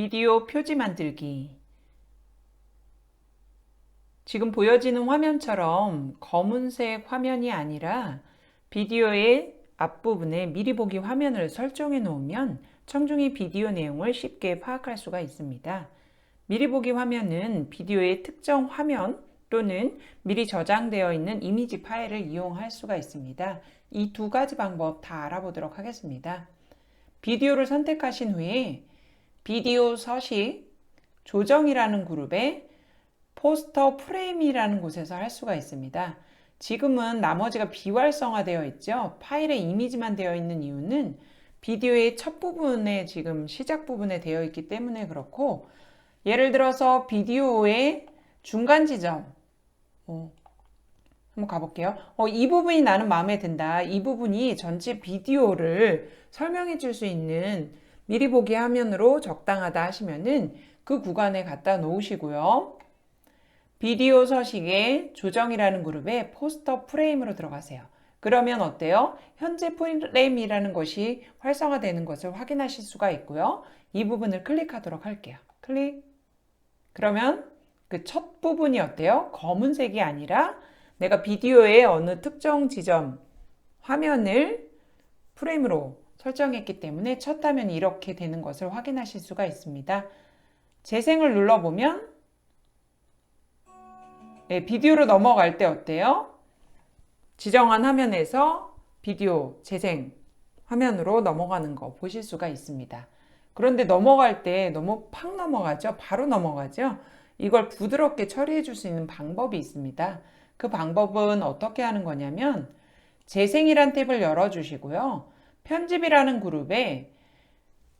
비디오 표지 만들기. 지금 보여지는 화면처럼 검은색 화면이 아니라 비디오의 앞부분에 미리 보기 화면을 설정해 놓으면 청중이 비디오 내용을 쉽게 파악할 수가 있습니다. 미리 보기 화면은 비디오의 특정 화면 또는 미리 저장되어 있는 이미지 파일을 이용할 수가 있습니다. 이 두 가지 방법 다 알아보도록 하겠습니다. 비디오를 선택하신 후에 비디오 서식 조정이라는 그룹에 포스터 프레임이라는 곳에서 할 수가 있습니다. 지금은 나머지가 비활성화되어 있죠. 파일에 이미지만 되어 있는 이유는 비디오의 첫 부분에 지금 시작 부분에 되어 있기 때문에 그렇고 예를 들어서 비디오의 중간 지점 어, 한번 가볼게요. 어, 이 부분이 나는 마음에 든다. 이 부분이 전체 비디오를 설명해 줄 수 있는 미리 보기 화면으로 적당하다 하시면은 그 구간에 갖다 놓으시고요. 비디오 서식의 조정이라는 그룹에 포스터 프레임으로 들어가세요. 그러면 어때요? 현재 프레임이라는 것이 활성화되는 것을 확인하실 수가 있고요. 이 부분을 클릭하도록 할게요. 클릭. 그러면 그 첫 부분이 어때요? 검은색이 아니라 내가 비디오의 어느 특정 지점 화면을 프레임으로 설정했기 때문에 첫 화면이 이렇게 되는 것을 확인하실 수가 있습니다. 재생을 눌러보면 네, 비디오로 넘어갈 때 어때요? 지정한 화면에서 비디오 재생 화면으로 넘어가는 거 보실 수가 있습니다. 그런데 넘어갈 때 너무 팍 넘어가죠? 바로 넘어가죠? 이걸 부드럽게 처리해 줄 수 있는 방법이 있습니다. 그 방법은 어떻게 하는 거냐면 재생이란 탭을 열어 주시고요. 편집이라는 그룹에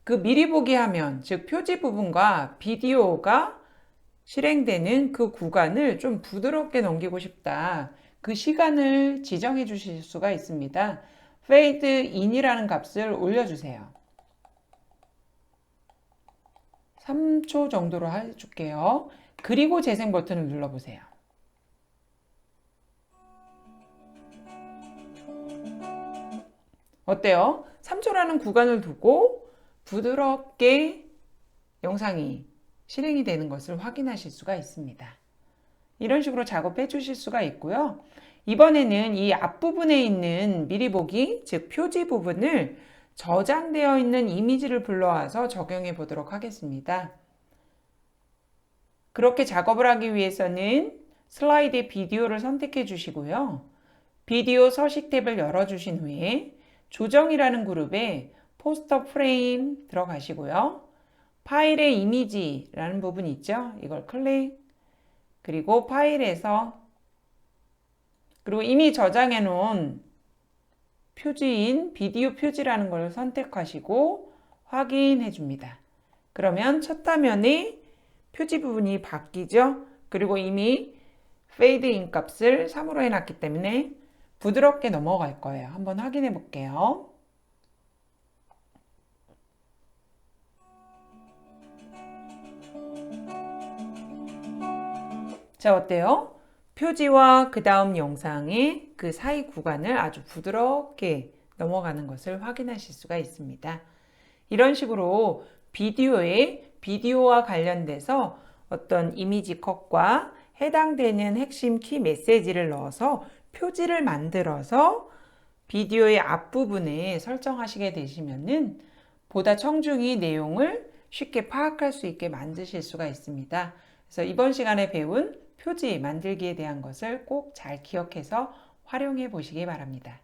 그 미리 보기 화면, 즉 표지 부분과 비디오가 실행되는 그 구간을 좀 부드럽게 넘기고 싶다. 그 시간을 지정해 주실 수가 있습니다. fade in이라는 값을 올려주세요. 3초 정도로 해줄게요. 그리고 재생 버튼을 눌러보세요. 어때요? 3초라는 구간을 두고 부드럽게 영상이 실행이 되는 것을 확인하실 수가 있습니다. 이런 식으로 작업해 주실 수가 있고요. 이번에는 이 앞부분에 있는 미리 보기, 즉 표지 부분을 저장되어 있는 이미지를 불러와서 적용해 보도록 하겠습니다. 그렇게 작업을 하기 위해서는 슬라이드의 비디오를 선택해 주시고요. 비디오 서식 탭을 열어 주신 후에 조정이라는 그룹에 포스터 프레임 들어가시고요. 파일의 이미지라는 부분이 있죠. 이걸 클릭. 그리고 파일에서 그리고 이미 저장해 놓은 표지인 비디오 표지라는 걸 선택하시고 확인해 줍니다. 그러면 첫 화면에 표지 부분이 바뀌죠. 그리고 이미 페이드 인 값을 3으로 해놨기 때문에 부드럽게 넘어갈 거예요. 한번 확인해 볼게요. 자, 어때요? 표지와 그 다음 영상의 그 사이 구간을 아주 부드럽게 넘어가는 것을 확인하실 수가 있습니다. 이런 식으로 비디오에 비디오와 관련돼서 어떤 이미지 컷과 해당되는 핵심 키 메시지를 넣어서 표지를 만들어서 비디오의 앞부분에 설정하시게 되시면은 보다 청중이 내용을 쉽게 파악할 수 있게 만드실 수가 있습니다. 그래서 이번 시간에 배운 표지 만들기에 대한 것을 꼭 잘 기억해서 활용해 보시기 바랍니다.